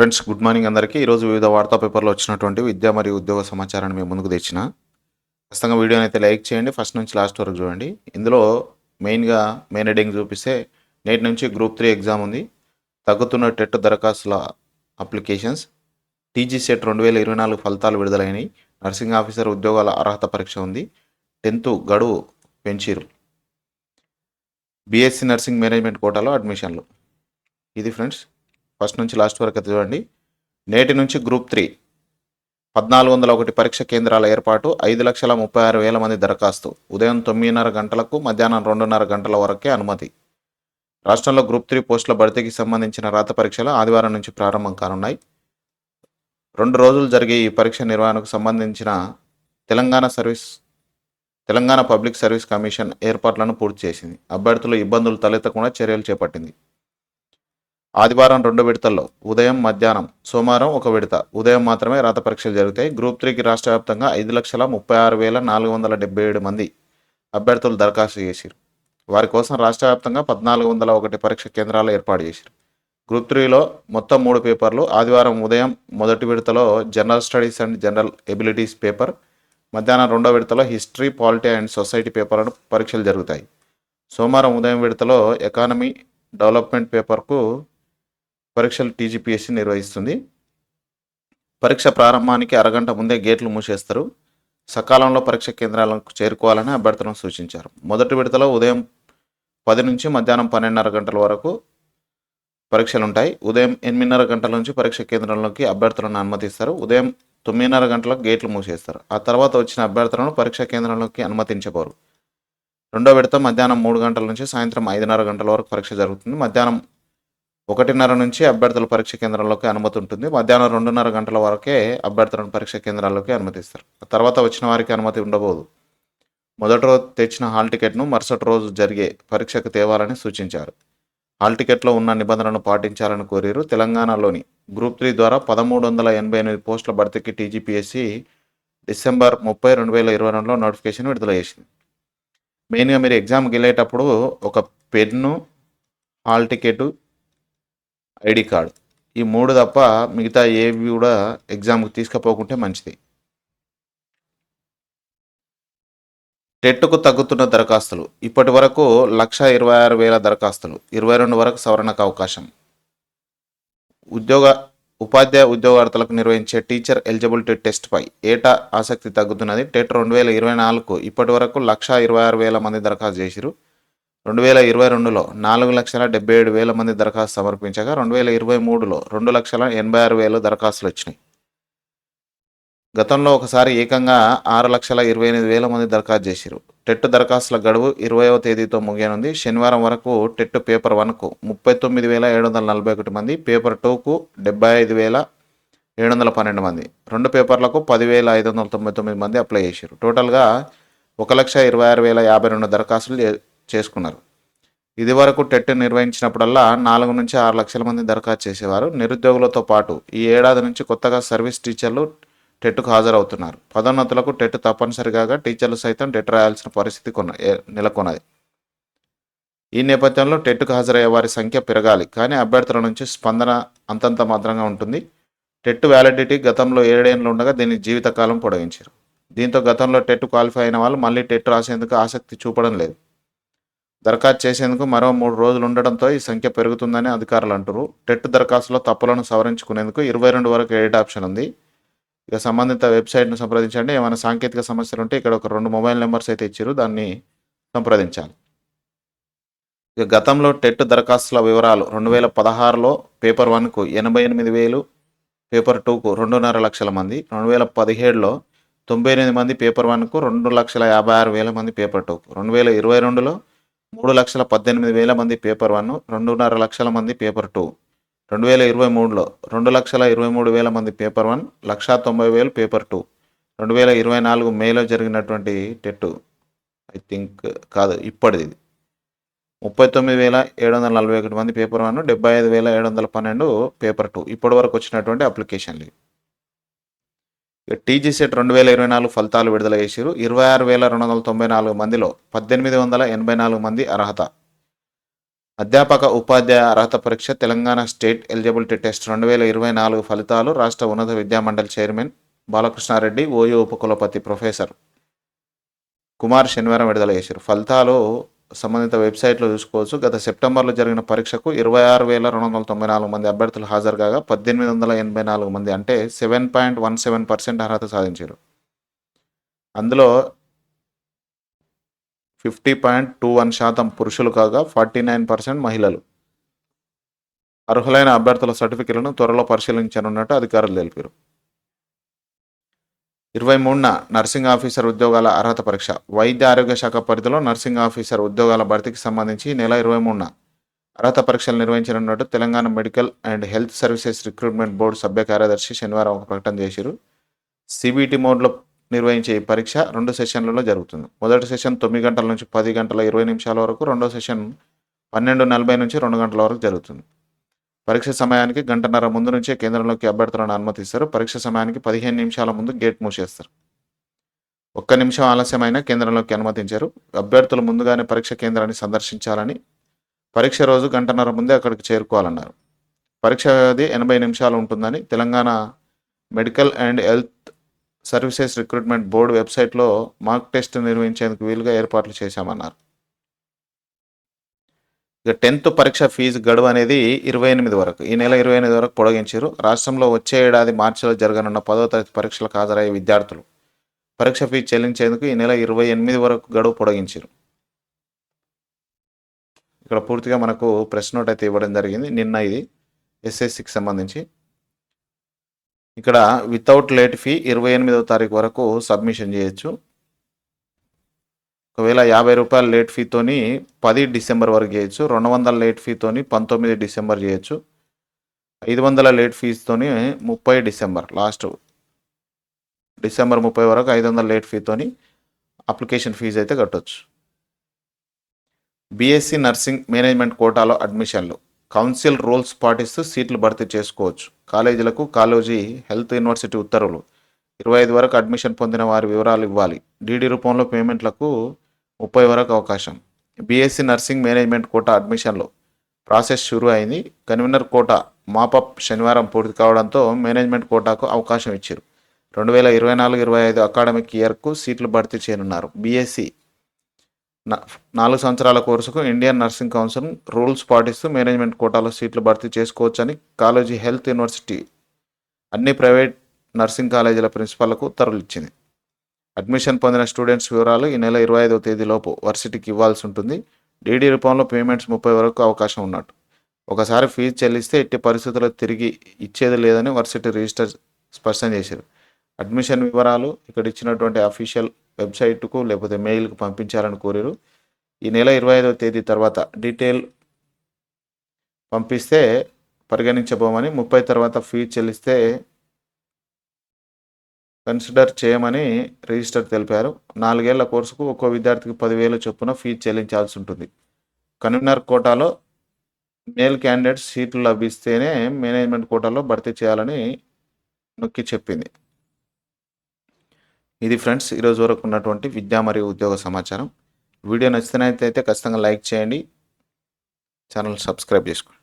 Friends good morning అందరికీ. ఈరోజు వివిధ వార్తా పేపర్లో వచ్చినటువంటి విద్య మరియు ఉద్యోగ సమాచారాన్ని మేము ముందుకు తెచ్చిన. ఖచ్చితంగా వీడియోని అయితే లైక్ చేయండి ఫస్ట్ నుంచి లాస్ట్ వరకు చూడండి. ఇందులో మెయిన్గా మెయిన్ హెడింగ్ చూపిస్తే నేటి నుంచి గ్రూప్ త్రీ ఎగ్జామ్ ఉంది. తగ్గుతున్న టెట్ దరఖాస్తుల అప్లికేషన్స్ టీజీ సెట్ రెండు వేల ఇరవై నాలుగు ఫలితాలు విడుదలైనవి నర్సింగ్ ఆఫీసర్ ఉద్యోగాల అర్హత పరీక్ష ఉంది. టెన్త్ గడువు పెంచిరు బీఎస్సీ నర్సింగ్ మేనేజ్మెంట్ కోటాలో అడ్మిషన్లు. ఇది ఫ్రెండ్స్ ఫస్ట్ నుంచి లాస్ట్ వరకు అయితే చూడండి. నేటి నుంచి గ్రూప్ త్రీ. పద్నాలుగు వందల ఒకటి పరీక్ష కేంద్రాల ఏర్పాటు ఐదు లక్షల ముప్పై ఆరు వేల మంది దరఖాస్తు. ఉదయం తొమ్మిదిన్నర గంటలకు మధ్యాహ్నం రెండున్నర గంటల వరకే అనుమతి. రాష్ట్రంలో గ్రూప్ త్రీ పోస్టుల భర్తీకి సంబంధించిన రాత పరీక్షలు ఆదివారం నుంచి ప్రారంభం కానున్నాయి. రెండు రోజులు జరిగే ఈ పరీక్ష నిర్వహణకు సంబంధించిన Telangana service Telangana public service commission ఏర్పాట్లను పూర్తి చేసింది. అభ్యర్థులు ఇబ్బందులు తలెత్తకుండా చర్యలు చేపట్టింది. ఆదివారం రెండు విడతల్లో ఉదయం మధ్యాహ్నం సోమవారం ఒక విడత. ఉదయం మాత్రమే రాత పరీక్షలు జరుగుతాయి. గ్రూప్ త్రీకి రాష్ట్ర వ్యాప్తంగా ఐదు లక్షల ముప్పై ఆరు వేల నాలుగు వందల డెబ్బై ఏడు మంది అభ్యర్థులు దరఖాస్తు చేశారు వారి కోసం రాష్ట్ర వ్యాప్తంగా పద్నాలుగు వందల ఒకటి పరీక్ష కేంద్రాలు ఏర్పాటు చేశారు గ్రూప్ త్రీలో మొత్తం మూడు పేపర్లు ఆదివారం ఉదయం మొదటి విడతలో general studies and general abilities paper మధ్యాహ్నం రెండో విడతలో హిస్టరీ పాలిటీ అండ్ సొసైటీ పేపర్లను పరీక్షలు జరుగుతాయి. సోమవారం ఉదయం విడతలో ఎకానమీ డెవలప్మెంట్ పేపర్కు పరీక్షలు టీజీపీఎస్సీ నిర్వహిస్తుంది. పరీక్ష ప్రారంభానికి అరగంట ముందే గేట్లు మూసేస్తారు. సకాలంలో పరీక్ష కేంద్రాలకు చేరుకోవాలని అభ్యర్థులను సూచించారు. మొదటి విడతలో ఉదయం పది నుంచి మధ్యాహ్నం పన్నెండున్నర గంటల వరకు పరీక్షలు ఉంటాయి ఉదయం ఎనిమిదిన్నర గంటల నుంచి పరీక్ష కేంద్రంలోకి అభ్యర్థులను అనుమతిస్తారు. ఉదయం తొమ్మిదిన్నర గంటలకు గేట్లు మూసేస్తారు. ఆ తర్వాత వచ్చిన అభ్యర్థులను పరీక్ష కేంద్రంలోకి అనుమతించబోరు. రెండో విడత మధ్యాహ్నం మూడు గంటల నుంచి సాయంత్రం ఐదున్నర గంటల వరకు పరీక్ష జరుగుతుంది. మధ్యాహ్నం ఒకటిన్నర నుంచి అభ్యర్థుల పరీక్ష కేంద్రంలోకి అనుమతి ఉంటుంది. మధ్యాహ్నం రెండున్నర గంటల వరకే అభ్యర్థులను పరీక్ష కేంద్రాల్లోకి అనుమతిస్తారు. తర్వాత వచ్చిన వారికి అనుమతి ఉండబోదు. మొదటి రోజు తెచ్చిన హాల్ టికెట్ను మరుసటి రోజు జరిగే పరీక్షకు తేవాలని సూచించారు. హాల్ టికెట్లో ఉన్న నిబంధనలను పాటించాలని కోరారు. తెలంగాణలోని గ్రూప్ త్రీ ద్వారా పదమూడు వందల ఎనభై ఎనిమిది పోస్టుల భర్తీకి టీజీపీఎస్సీ డిసెంబర్ ముప్పై రెండు వేల ఇరవై రెండులో నోటిఫికేషన్ విడుదల చేసింది మెయిన్గా మీరు ఎగ్జామ్కి వెళ్ళేటప్పుడు ఒక pen hall ticket ID card. ఈ మూడు తప్ప మిగతా ఏవి కూడా ఎగ్జామ్కి తీసుకుపోకుంటే మంచిది. టెట్కు తగ్గుతున్న దరఖాస్తులు. ఇప్పటి వరకు లక్ష ఇరవై ఆరు వేల దరఖాస్తులు. ఇరవై రెండు వరకు సవరణకు అవకాశం. ఉద్యోగ ఉపాధ్యాయ ఉద్యోగార్థులకు నిర్వహించే టీచర్ ఎలిజిబిలిటీ టెస్ట్పై ఏటా ఆసక్తి తగ్గుతున్నది? టెట్ రెండు వేల ఇరవై నాలుగు ఇప్పటి వరకు లక్ష ఇరవై ఆరు వేల మంది దరఖాస్తు చేసిరు రెండు వేల ఇరవై రెండులో నాలుగు లక్షల డెబ్బై ఏడు వేల మంది దరఖాస్తు సమర్పించగా రెండు వేల ఇరవై మూడులో రెండు లక్షల ఎనభై ఆరు వేలు దరఖాస్తులు వచ్చినాయి. గతంలో ఒకసారి ఏకంగా ఆరు లక్షల ఇరవై ఎనిమిది వేల మంది దరఖాస్తు చేసిరు టెట్ దరఖాస్తుల గడువు ఇరవైవ తేదీతో ముగియనుంది. శనివారం వరకు టెట్ పేపర్ వన్కు ముప్పై తొమ్మిది వేల ఏడు వందల నలభై ఒకటి మంది పేపర్ టూకు డెబ్బై ఐదు వేల ఏడు వందల పన్నెండు మంది. రెండు పేపర్లకు పదివేల ఐదు వందల తొంభై తొమ్మిది మంది అప్లై చేశారు టోటల్గా ఒక లక్ష ఇరవై ఆరు వేల యాభై రెండు దరఖాస్తులు చేసుకున్నారు. ఇది వరకు టెట్ నిర్వహించినప్పుడల్లా నాలుగు నుంచి ఆరు లక్షల మంది దరఖాస్తు చేసేవారు. నిరుద్యోగులతో పాటు ఈ ఏడాది నుంచి కొత్తగా సర్వీస్ టీచర్లు టెట్కు హాజరవుతున్నారు. పదోన్నతులకు టెట్ తప్పనిసరిగా టీచర్లు సైతం టెట్ రాయాల్సిన పరిస్థితి కొన నెలకొన్నది. ఈ నేపథ్యంలో టెట్కు హాజరయ్యే వారి సంఖ్య పెరగాలి. కానీ అభ్యర్థుల నుంచి స్పందన అంతంత మాత్రంగా ఉంటుంది. టెట్ వ్యాలిడిటీ గతంలో ఏడేళ్ళు ఉండగా దీన్ని జీవితకాలం పొడిగించారు. దీంతో గతంలో టెట్ క్వాలిఫై అయిన వాళ్ళు మళ్ళీ టెట్ రాసేందుకు ఆసక్తి చూపడం లేదు. దరఖాస్తు చేసేందుకు మరో మూడు రోజులు ఉండడంతో ఈ సంఖ్య పెరుగుతుందని అధికారులు అంటారు టెట్ దరఖాస్తులో తప్పులను సవరించుకునేందుకు ఇరవై రెండు వరకు ఎడిట్ ఆప్షన్ ఉంది. ఇక సంబంధిత వెబ్సైట్ను సంప్రదించండి. ఏమైనా సాంకేతిక సమస్యలు ఉంటే ఇక్కడ ఒక రెండు మొబైల్ నెంబర్స్ అయితే ఇచ్చారు దాన్ని సంప్రదించాలి. ఇక గతంలో టెట్ దరఖాస్తుల వివరాలు రెండు వేల పదహారులో పేపర్ వన్కు ఎనభై ఎనిమిది వేలు పేపర్ టూకు రెండున్నర లక్షల మంది రెండు వేల పదిహేడులో తొంభై ఎనిమిది మంది పేపర్ వన్కు రెండు లక్షల యాభై ఆరు వేల మంది పేపర్ టూకు రెండు వేల ఇరవై రెండులో మూడు లక్షల పద్దెనిమిది వేల మంది పేపర్ వన్ రెండున్నర లక్షల మంది పేపర్ టూ. రెండు వేల ఇరవై మూడులో రెండు లక్షల ఇరవై మూడు వేల మంది పేపర్ వన్ లక్షా తొంభై వేలు పేపర్ టూ. రెండు వేల ఇరవై నాలుగు మేలో జరిగినటువంటి టెట్ ఐ థింక్ కాదు ఇప్పటిది ముప్పై తొమ్మిది వేల ఏడు వందల నలభై ఒకటి మంది పేపర్ వన్ డెబ్బై ఐదు వేల ఏడు వందల పన్నెండు పేపర్ టూ. ఇప్పటి వరకు వచ్చినటువంటి అప్లికేషన్లు టీజీసెట్ రెండు వేల ఇరవై నాలుగు ఫలితాలు విడుదల చేశారు ఇరవై ఆరు వేల రెండు వందల తొంభై నాలుగు మందిలో పద్దెనిమిది వందల ఎనభై నాలుగు మంది అర్హత. అధ్యాపక ఉపాధ్యాయ అర్హత పరీక్ష తెలంగాణ స్టేట్ ఎలిజిబిలిటీ టెస్ట్ రెండు వేల ఇరవై నాలుగు ఫలితాలు రాష్ట్ర ఉన్నత విద్యామండలి చైర్మన్ బాలకృష్ణారెడ్డి ఓయూ ఉపకులపతి ప్రొఫెసర్ కుమార్ శనివారం విడుదల చేశారు ఫలితాలు సంబంధిత వెబ్సైట్లో చూసుకోవచ్చు. గత సెప్టెంబర్లో జరిగిన పరీక్షకు ఇరవై ఆరు వేల రెండు వందల తొంభై నాలుగు మంది అభ్యర్థులు హాజరు కాగా పద్దెనిమిది వందల ఎనభై నాలుగు మంది అంటే seven point one seven percent అర్హత సాధించారు. అందులో ఫిఫ్టీ పాయింట్ టూ వన్ శాతం పురుషులు కాగా ఫార్టీ నైన్ పర్సెంట్ మహిళలు. అర్హులైన అభ్యర్థుల సర్టిఫికెట్లను త్వరలో పరిశీలించనున్నట్టు అధికారులు తెలిపారు. ఇరవై మూడున నర్సింగ్ ఆఫీసర్ ఉద్యోగాల అర్హత పరీక్ష. వైద్య ఆరోగ్య శాఖ పరిధిలో నర్సింగ్ ఆఫీసర్ ఉద్యోగాల భర్తీకి సంబంధించి నెల ఇరవై మూడున అర్హత పరీక్షలు నిర్వహించనున్నట్టు Telangana medical and health services recruitment board సభ్య కార్యదర్శి శనివారం ఒక ప్రకటన చేశారు సిబిటి మోడ్లో నిర్వహించే ఈ పరీక్ష రెండు సెషన్లలో జరుగుతుంది. మొదటి సెషన్ తొమ్మిది గంటల నుంచి పది గంటల ఇరవై నిమిషాల వరకు రెండో సెషన్ పన్నెండు నలభై నుంచి రెండు గంటల వరకు జరుగుతుంది. పరీక్ష సమయానికి గంటన్నర ముందు నుంచే కేంద్రంలోకి అభ్యర్థులను అనుమతిస్తారు. పరీక్ష సమయానికి పదిహేను నిమిషాల ముందు గేట్ మూసేస్తారు. ఒక్క నిమిషం ఆలస్యమైన కేంద్రంలోకి అనుమతించారు. అభ్యర్థులు ముందుగానే పరీక్ష కేంద్రాన్ని సందర్శించాలని పరీక్ష రోజు గంటన్నర ముందే అక్కడికి చేరుకోవాలన్నారు. పరీక్ష వ్యవధి ఎనభై నిమిషాలు ఉంటుందని Telangana medical and health services recruitment board వెబ్సైట్లో మార్క్ టెస్ట్ నిర్వహించేందుకు వీలుగా ఏర్పాట్లు చేశామన్నారు. ఇక టెన్త్ పరీక్ష ఫీజు గడువు అనేది ఇరవై ఎనిమిది వరకు. ఈ నెల ఇరవై ఎనిమిది వరకు పొడిగించారు. రాష్ట్రంలో వచ్చే ఏడాది మార్చిలో జరగనున్న పదో తరగతి పరీక్షలకు హాజరయ్యే విద్యార్థులు పరీక్ష ఫీజు చెల్లించేందుకు ఈ నెల ఇరవై ఎనిమిది వరకు గడువు పొడిగించారు. ఇక్కడ పూర్తిగా మనకు ప్రెస్ నోట్ అయితే ఇవ్వడం జరిగింది. నిన్న ఇది ఎస్ఎస్సికి సంబంధించి. ఇక్కడ వితౌట్ లేట్ ఫీ ఇరవై ఎనిమిదవ తారీఖు వరకు సబ్మిషన్ చేయొచ్చు. ఒకవేళ యాభై రూపాయల లేట్ ఫీతోని పది డిసెంబర్ వరకు చేయొచ్చు రెండు వందల లేట్ ఫీతోని పంతొమ్మిది డిసెంబర్ చేయొచ్చు ఐదు వందల లేట్ ఫీజుతోని ముప్పై డిసెంబర్ లాస్ట్ డిసెంబర్ ముప్పై వరకు ఐదు వందల లేట్ ఫీతోని అప్లికేషన్ ఫీజు అయితే కట్టొచ్చు. బీఎస్సీ నర్సింగ్ మేనేజ్మెంట్ కోటాలో అడ్మిషన్లు కౌన్సిల్ రూల్స్ పాటిస్తూ సీట్లు భర్తీ చేసుకోవచ్చు. కాలేజీలకు కాలేజీ హెల్త్ యూనివర్సిటీ ఉత్తర్వులు ఇరవై ఐదు వరకు అడ్మిషన్ పొందిన వారి వివరాలు ఇవ్వాలి. డీడీ రూపంలో పేమెంట్లకు ముప్పై వరకు అవకాశం. బీఎస్సీ నర్సింగ్ మేనేజ్మెంట్ కోటా అడ్మిషన్లో ప్రాసెస్ షురు అయింది. కన్వీనర్ కోటా మాపప్ శనివారం పూర్తి కావడంతో మేనేజ్మెంట్ కోటాకు అవకాశం ఇచ్చారు. రెండు వేల ఇరవై నాలుగు ఇరవై ఐదు అకాడమిక్ ఇయర్కు సీట్లు భర్తీ చేయనున్నారు. బీఎస్సీ నాలుగు సంవత్సరాల కోర్సుకు ఇండియన్ నర్సింగ్ కౌన్సిల్ రూల్స్ పాటిస్తూ మేనేజ్మెంట్ కోటాలో సీట్లు భర్తీ చేసుకోవచ్చని కాలేజీ హెల్త్ యూనివర్సిటీ అన్ని ప్రైవేట్ నర్సింగ్ కాలేజీల ప్రిన్సిపాల్లకు ఉత్తర్వులు ఇచ్చింది అడ్మిషన్ పొందిన స్టూడెంట్స్ వివరాలు ఈ నెల ఇరవై ఐదవ తేదీలోపు వర్సిటీకి ఇవ్వాల్సి ఉంటుంది. డీడీ రూపంలో పేమెంట్స్ ముప్పై వరకు అవకాశం ఉన్నట్టు. ఒకసారి ఫీజు చెల్లిస్తే ఎట్టి పరిస్థితుల్లో తిరిగి ఇచ్చేది లేదని వర్సిటీ రిజిస్టర్ స్పష్టం చేశారు. అడ్మిషన్ వివరాలు ఇక్కడ ఇచ్చినటువంటి అఫీషియల్ వెబ్సైట్కు లేకపోతే మెయిల్కు పంపించాలని కోరారు. ఈ నెల ఇరవై ఐదవ తేదీ తర్వాత డీటెయిల్ పంపిస్తే పరిగణించబోమని ముప్పై తర్వాత ఫీజు చెల్లిస్తే కన్సిడర్ చేయమని రిజిస్టర్ తెలిపారు. నాలుగేళ్ళ కోర్సుకు ఒక్కో విద్యార్థికి పదివేలు చొప్పున ఫీజు చెల్లించాల్సి ఉంటుంది. కన్వీనర్ కోటాలో మేల్ క్యాండిడేట్స్ సీట్లు లభిస్తేనే మేనేజ్మెంట్ కోటాలో భర్తీ చేయాలని నొక్కి చెప్పింది. ఇది ఫ్రెండ్స్ ఈరోజు వరకు ఉన్నటువంటి విద్యా మరియు ఉద్యోగ సమాచారం. వీడియో నచ్చినట్లయితే ఖచ్చితంగా లైక్ చేయండి. ఛానల్ సబ్స్క్రైబ్ చేసుకోండి.